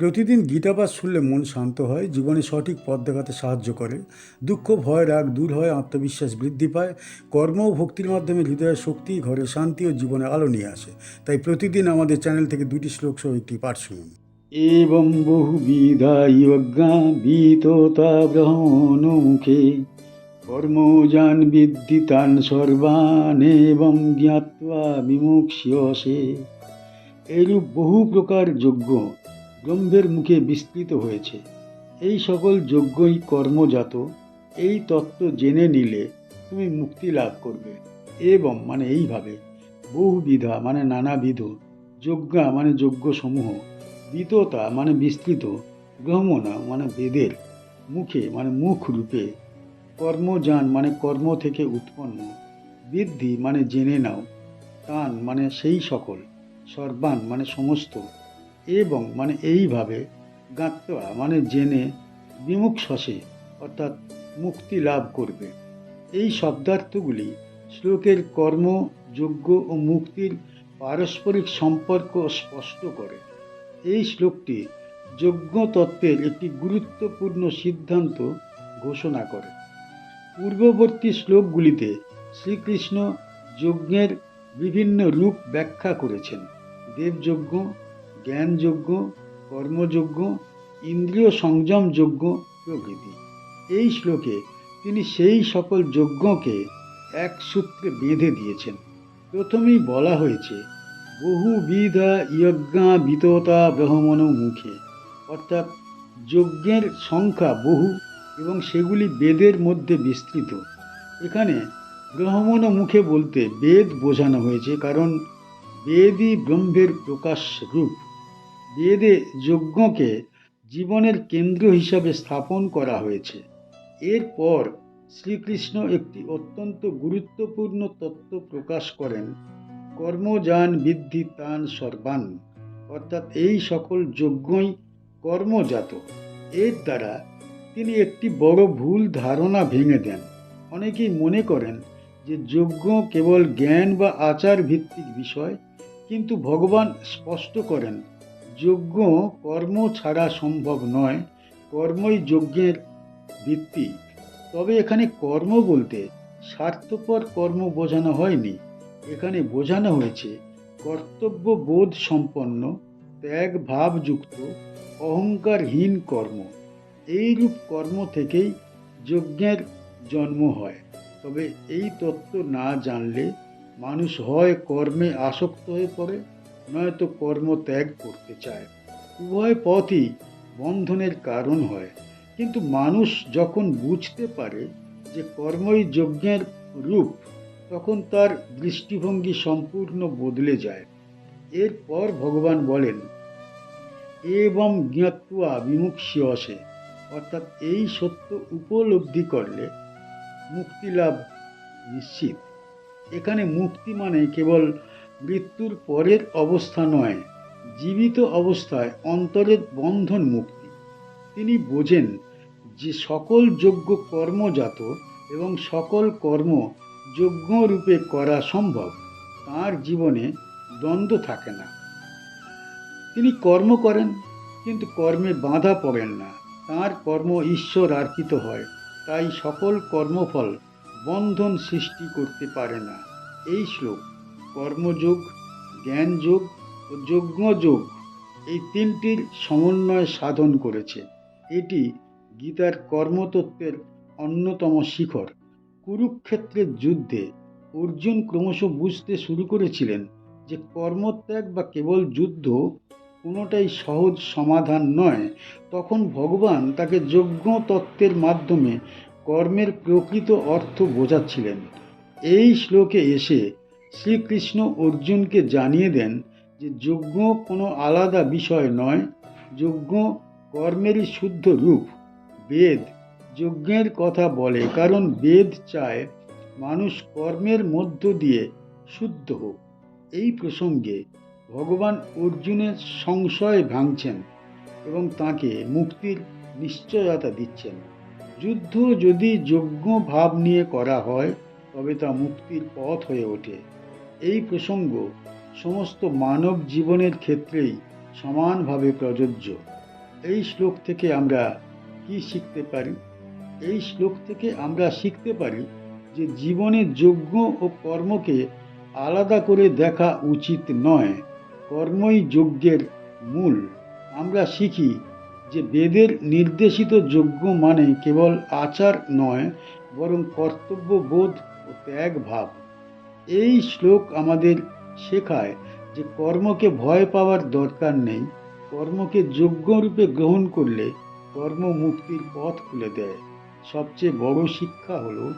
প্রতিদিন গীতাবাস শুনলে মন শান্ত হয়, জীবনে সঠিক পথ দেখাতে সাহায্য করে। দুঃখ, ভয়, রাগ দূর হয়, আত্মবিশ্বাস বৃদ্ধি পায়। কর্ম ও ভক্তির মাধ্যমে হৃদয়ের শক্তি, ঘরে শান্তি ও জীবনে আলো নিয়ে আসে। তাই প্রতিদিন আমাদের চ্যানেল থেকে দুটি শ্লোক সহ একটি পাঠ শুনুন। এবং বহুবিধা ইয়জ্ঞা বিততা মুখে। কর্মযান বিদ্ধি তান সর্বান এবং জ্ঞাত্বা বিমুক্ষ্যসে এরূপ বহু প্রকার যজ্ঞ ব্রহ্মের মুখে বিস্তৃত হয়েছে। এই সকল যজ্ঞই কর্মজাত, এই তত্ত্ব জেনে নিলে তুমি মুক্তি লাভ করবে। এবং মানে এইভাবে, বহুবিধা মানে নানাবিধ, যজ্ঞা মানে যজ্ঞসমূহ, বিততা মানে বিস্তৃত গ্রহমনা মানে বেদের, মুখে মানে মুখ রূপে, কর্মযান মানে কর্ম থেকে উৎপন্ন, বৃদ্ধি মানে জেনে নাও, তান মানে সেই সকল, সর্বান মানে সমস্ত এবং মানে এইভাবে গাত্তা মানে জেনে বিমুখ শশে অর্থাৎ মুক্তি লাভ করবে। এই শব্দার্থগুলি শ্লোকের কর্ম যোগ্য ও মুক্তির পারস্পরিক সম্পর্ক স্পষ্ট করে। এই শ্লোকটি যজ্ঞ তত্ত্বের একটি গুরুত্বপূর্ণ সিদ্ধান্ত ঘোষণা করে। পূর্ববর্তী শ্লোকগুলিতে শ্রীকৃষ্ণ যজ্ঞের বিভিন্ন রূপ ব্যাখ্যা করেছেন। দেবযজ্ঞ জ্ঞানযজ্ঞ কর্মযজ্ঞ ইন্দ্রিয় সংযম যজ্ঞ প্রভৃতি। এই শ্লোকে তিনি সেই সকল যজ্ঞকে এক সূত্রে বেঁধে দিয়েছেন। প্রথমেই বলা হয়েছে, বহুবিধা যজ্ঞা বিততা ব্রহ্মণ মুখে। অর্থাৎ যজ্ঞের সংখ্যা বহু এবং সেগুলি বেদের মধ্যে বিস্তৃত। এখানে ব্রহ্মণ মুখে বলতে বেদ বোঝানো হয়েছে, কারণ বেদই ব্রহ্মের প্রকাশ রূপ। বেদে যজ্ঞকে জীবনের কেন্দ্র হিসাবে স্থাপন করা হয়েছে। এরপর শ্রীকৃষ্ণ একটি অত্যন্ত গুরুত্বপূর্ণ তত্ত্ব প্রকাশ করেন, কর্মযান বৃদ্ধি তান সর্বান। অর্থাৎ এই সকল যজ্ঞই কর্মজাত। এর দ্বারা তিনি একটি বড় ভুল ধারণা ভেঙে দেন। অনেকেই মনে করেন যে যজ্ঞ কেবল জ্ঞান বা আচার ভিত্তিক বিষয়, কিন্তু ভগবান স্পষ্ট করেন যজ্ঞ কর্ম ছাড়া সম্ভব নয়, কর্মই যজ্ঞের ভিত্তি। তবে এখানে কর্ম বলতে স্বার্থপর কর্ম বোঝানো হয়নি। এখানে বোঝানো হয়েছে, কর্তব্য বোধ সম্পন্ন, ত্যাগ ভাবযুক্ত, অহংকারহীন কর্ম। এইরূপ কর্ম থেকেই যজ্ঞের জন্ম হয়। তবে এই তত্ত্ব না জানলে মানুষ হয় কর্মে আসক্ত হয়ে পড়ে। নয়তো কর্ম ত্যাগ করতে চায়। উভয় পথই বন্ধনের কারণ হয়। কিন্তু মানুষ যখন বুঝতে পারে যে কর্মই যজ্ঞের রূপ, তখন তার দৃষ্টিভঙ্গি সম্পূর্ণ বদলে যায়। এরপর ভগবান বলেন, এবং জ্ঞাত্বা বিমুক্ষ্য আসে অর্থাৎ এই সত্য উপলব্ধি করলে মুক্তি লাভ নিশ্চিত। এখানে মুক্তি মানে কেবল মৃত্যুর পরের অবস্থা নয়, জীবিত অবস্থায় অন্তরের বন্ধন মুক্তি। তিনি বোঝেন যে সকল যোগ্য কর্মজাত এবং সকল কর্ম যোগ্য রূপে করা সম্ভব, তার জীবনে দ্বন্দ্ব থাকে না। তিনি কর্ম করেন, কিন্তু কর্মে বাধা পড়েন না। তার কর্ম ঈশ্বর আর্পিত হয়, তাই সকল কর্মফল বন্ধন সৃষ্টি করতে পারে না। এই শ্লোক কর্মযোগ, জ্ঞানযোগ ও যজ্ঞযোগ এই তিনটির সমন্বয় সাধন করেছে। এটি গীতার কর্মতত্ত্বের অন্যতম শিখর। কুরুক্ষেত্রের যুদ্ধে অর্জুন ক্রমশ বুঝতে শুরু করেছিলেন যে কর্মত্যাগ বা কেবল যুদ্ধ কোনোটাই সহজ সমাধান নয়। তখন ভগবান তাকে যজ্ঞ তত্ত্বের মাধ্যমে কর্মের প্রকৃত অর্থ বোঝাচ্ছিলেন। এই শ্লোকে এসে শ্রীকৃষ্ণ অর্জুনকে জানিয়ে দেন যে যজ্ঞ কোনো আলাদা বিষয় নয়, যজ্ঞ কর্মেরই শুদ্ধ রূপ। বেদ যজ্ঞের কথা বলে, কারণ বেদ চায় মানুষ কর্মের মধ্য দিয়ে শুদ্ধ হোক। এই প্রসঙ্গে ভগবান অর্জুনের সংশয় ভাঙছেন এবং তাকে মুক্তির নিশ্চয়তা দিচ্ছেন। যুদ্ধ যদি যজ্ঞ ভাব নিয়ে করা হয়, তবে তা মুক্তির পথ হয়ে ওঠে। এই প্রসঙ্গ সমস্ত মানব জীবনের ক্ষেত্রেই সমানভাবে প্রযোজ্য। এই শ্লোক থেকে আমরা কি শিখতে পারি? এই শ্লোক থেকে আমরা শিখতে পারি যে জীবনে যজ্ঞ ও কর্মকে আলাদা করে দেখা উচিত নয়, কর্মই যজ্ঞের মূল। আমরা শিখি যে বেদের নির্দেশিত যজ্ঞ মানে কেবল আচার নয়, বরং কর্তব্য বোধ ও ত্যাগ ভাব এই শ্লোক আমাদের শেখায় যে কর্মকে ভয় পাওয়ার দরকার নেই, কর্মকে যোগ্যরূপে গ্রহণ করলে কর্ম মুক্তির পথ খুলে দেয়। সবচেয়ে বড় শিক্ষা হলো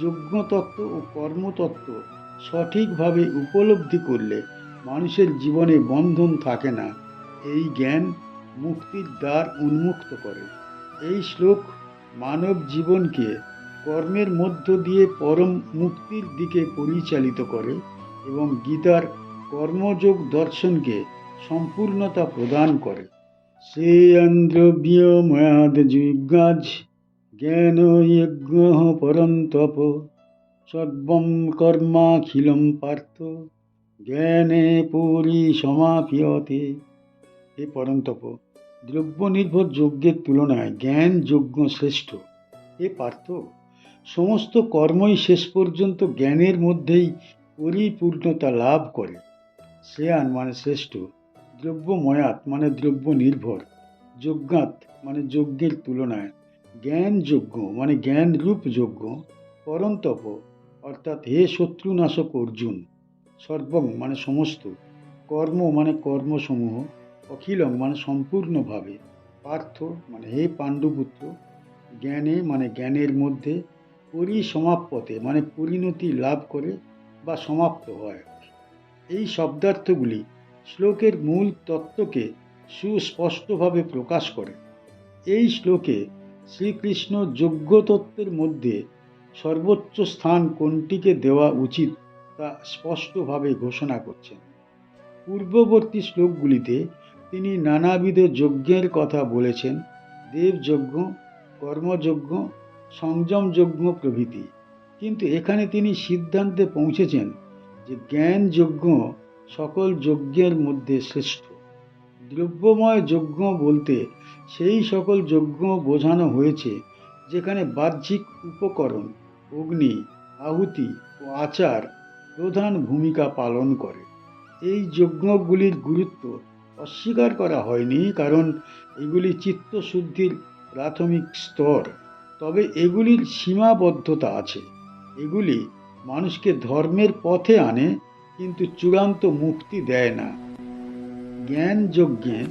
যজ্ঞতত্ত্ব ও কর্মতত্ত্ব সঠিকভাবে উপলব্ধি করলে মানুষের জীবনে বন্ধন থাকে না। এই জ্ঞান মুক্তির দ্বার উন্মুক্ত করে। এই শ্লোক মানব জীবনকে কর্মের মধ্য দিয়ে পরম মুক্তির দিকে পরিচালিত করে এবং গীতার কর্মযোগ দর্শনকে সম্পূর্ণতা প্রদান করে। শ্রেয়ন্দ্রব্যময়াদ যুগাজ জ্ঞান যজ্ঞ পরন্তপ সর্বম কর্মাখিলম পার্থ, জ্ঞানে পুরী সমাপিয়তে। হে পরন্তপ দ্রব্য নির্ভর যজ্ঞের তুলনায় জ্ঞান যজ্ঞ শ্রেষ্ঠ। এ পার্থ সমস্ত কর্মই শেষ পর্যন্ত জ্ঞানের মধ্যেই পরিপূর্ণতা লাভ করে। শ্রেয়ান মানে শ্রেষ্ঠ। দ্রব্যময়াত মানে দ্রব্য নির্ভর। যজ্ঞাত মানে যজ্ঞের তুলনায়। জ্ঞান যজ্ঞ মানে জ্ঞান রূপ যজ্ঞ। পরন্তপ অর্থাৎ হে শত্রুনাশক অর্জুন। সর্বং মানে সমস্ত। কর্ম মানে কর্মসমূহ। অখিলং মানে সম্পূর্ণভাবে। পার্থ মানে হে পাণ্ডুপুত্র। জ্ঞানে মানে জ্ঞানের মধ্যে পরিসমাপ্যতে মানে পরিণতি লাভ করে বা সমাপ্ত হয়। এই শব্দার্থগুলি শ্লোকের মূল তত্ত্বকে সুস্পষ্টভাবে প্রকাশ করে। এই শ্লোকে শ্রীকৃষ্ণ যোগ্য তত্ত্বের মধ্যে সর্বোচ্চ স্থান কোনটিকে দেওয়া উচিত তা স্পষ্টভাবে ঘোষণা করছেন। পূর্ববর্তী শ্লোকগুলিতে তিনি নানাবিধ যজ্ঞের কথা বলেছেন। দেবযজ্ঞ, কর্মযজ্ঞ সংযমযজ্ঞ প্রভৃতি। কিন্তু এখানে তিনি সিদ্ধান্তে পৌঁছেছেন যে জ্ঞানযজ্ঞ সকল যজ্ঞের মধ্যে শ্রেষ্ঠ। দ্রব্যময় যজ্ঞ বলতে সেই সকল যজ্ঞ বোঝানো হয়েছে, যেখানে বাহ্যিক উপকরণ, অগ্নি, আহুতি ও আচার প্রধান ভূমিকা পালন করে। এই যজ্ঞগুলির গুরুত্ব অস্বীকার করা হয়নি, কারণ এগুলি চিত্তশুদ্ধির প্রাথমিক স্তর। তবে এগুলির সীমাবদ্ধতা আছে। এগুলি মানুষকে ধর্মের পথে আনে, কিন্তু চূড়ান্ত মুক্তি দেয় না। জ্ঞান যজ্ঞে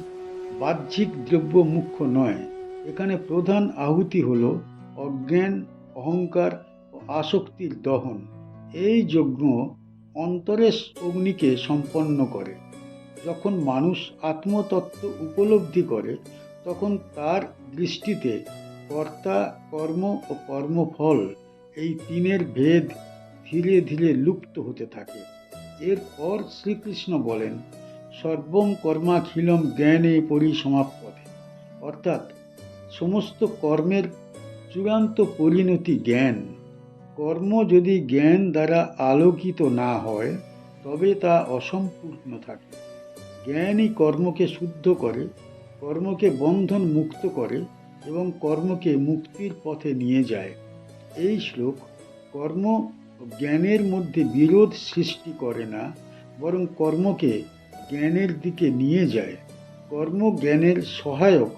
বাহ্যিক দ্রব্য মুখ্য নয়। এখানে প্রধান আহুতি হল অজ্ঞান, অহংকার ও আসক্তির দহন। এই যজ্ঞ অন্তরের অগ্নিকে সম্পন্ন করে। যখন মানুষ আত্মতত্ত্ব উপলব্ধি করে, তখন তার দৃষ্টিতে কর্তা, কর্ম ও কর্মফল এই তিনের ভেদ ধীরে ধীরে লুপ্ত হতে থাকে। এরপর শ্রীকৃষ্ণ বলেন সর্বম কর্মাখিলম জ্ঞানে পরিসমাপ্যতে অর্থাৎ সমস্ত কর্মের চূড়ান্ত পরিণতি জ্ঞান। কর্ম যদি জ্ঞান দ্বারা আলোকিত না হয়, তবে তা অসম্পূর্ণ থাকে। জ্ঞানই কর্মকে শুদ্ধ করে, কর্মকে বন্ধন মুক্ত করে এবং কর্মকে মুক্তির পথে নিয়ে যায়। এই শ্লোক কর্ম জ্ঞানের মধ্যে বিরোধ সৃষ্টি করে না, বরং কর্মকে জ্ঞানের দিকে নিয়ে যায়। কর্ম জ্ঞানের সহায়ক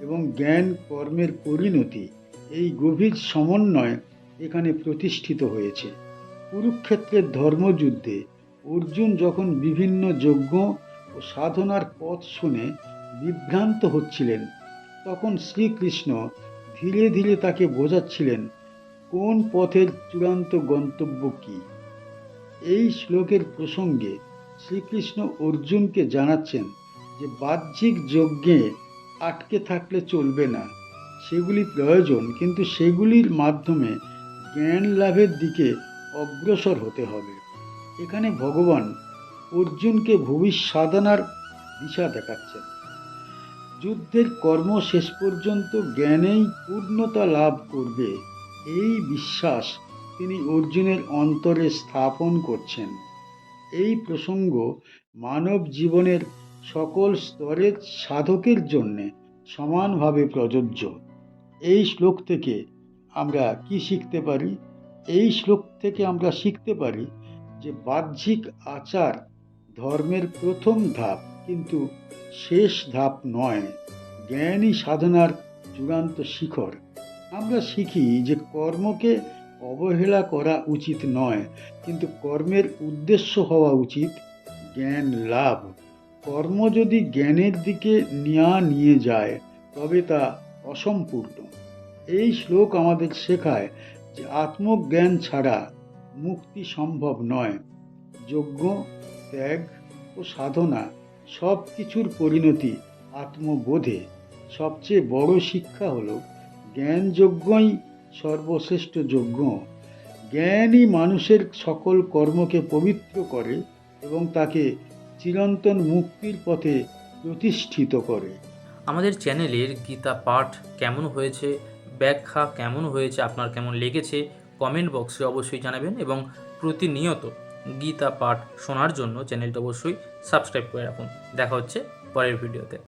এবং জ্ঞান কর্মের পরিণতি এই গভীর সমন্বয় এখানে প্রতিষ্ঠিত হয়েছে। কুরুক্ষেত্রের ধর্মযুদ্ধে অর্জুন যখন বিভিন্ন যজ্ঞ ও সাধনার পথ শুনে বিভ্রান্ত হচ্ছিলেন তখন শ্রীকৃষ্ণ ধীরে ধীরে তাকে বোঝাচ্ছিলেন, কোন পথের চূড়ান্ত গন্তব্য কী? এই শ্লোকের প্রসঙ্গে শ্রীকৃষ্ণ অর্জুনকে জানাচ্ছেন যে বাহ্যিক যজ্ঞে আটকে থাকলে চলবে না, সেগুলি প্রয়োজন, কিন্তু সেগুলির মাধ্যমে জ্ঞান লাভের দিকে অগ্রসর হতে হবে। এখানে ভগবান অর্জুনকে ভবিষ্যাদনার দিশা দেখাচ্ছেন। যুদ্ধের কর্ম শেষ পর্যন্ত জ্ঞানেই পূর্ণতা লাভ করবে। এই বিশ্বাস তিনি অর্জুনের অন্তরে স্থাপন করছেন। এই প্রসঙ্গ মানব জীবনের সকল স্তরের সাধকের জন্যে সমানভাবে প্রযোজ্য। এই শ্লোক থেকে আমরা কি শিখতে পারি? এই শ্লোক থেকে আমরা শিখতে পারি যে বাহ্যিক আচার ধর্মের প্রথম ধাপ কিন্তু শেষ ধাপ নয়। জ্ঞানই সাধনার চূড়ান্ত শিখর। আমরা শিখি যে কর্মকে অবহেলা করা উচিত নয়, কিন্তু কর্মের উদ্দেশ্য হওয়া উচিত জ্ঞান লাভ। কর্ম যদি জ্ঞানের দিকে নেওয়া নিয়ে যায়, তবে তা অসম্পূর্ণ। এই শ্লোক আমাদের শেখায় যে আত্মজ্ঞান ছাড়া মুক্তি সম্ভব নয়। যজ্ঞ, ত্যাগ ও সাধনা সব কিছুর পরিণতি আত্মবোধে। সবচেয়ে বড় শিক্ষা হল, জ্ঞানযজ্ঞই সর্বশ্রেষ্ঠ যজ্ঞ। জ্ঞানই মানুষের সকল কর্মকে পবিত্র করে এবং তাকে চিরন্তন মুক্তির পথে প্রতিষ্ঠিত করে। আমাদের চ্যানেলের গীতা পাঠ কেমন হয়েছে, ব্যাখ্যা কেমন হয়েছে, আপনার কেমন লেগেছে কমেন্ট বক্সে অবশ্যই জানাবেন এবং প্রতিনিয়ত গীতা পাঠ শোনার জন্য চ্যানেলটা অবশ্যই সাবস্ক্রাইব করে রাখুন। দেখা হচ্ছে পরের ভিডিওতে।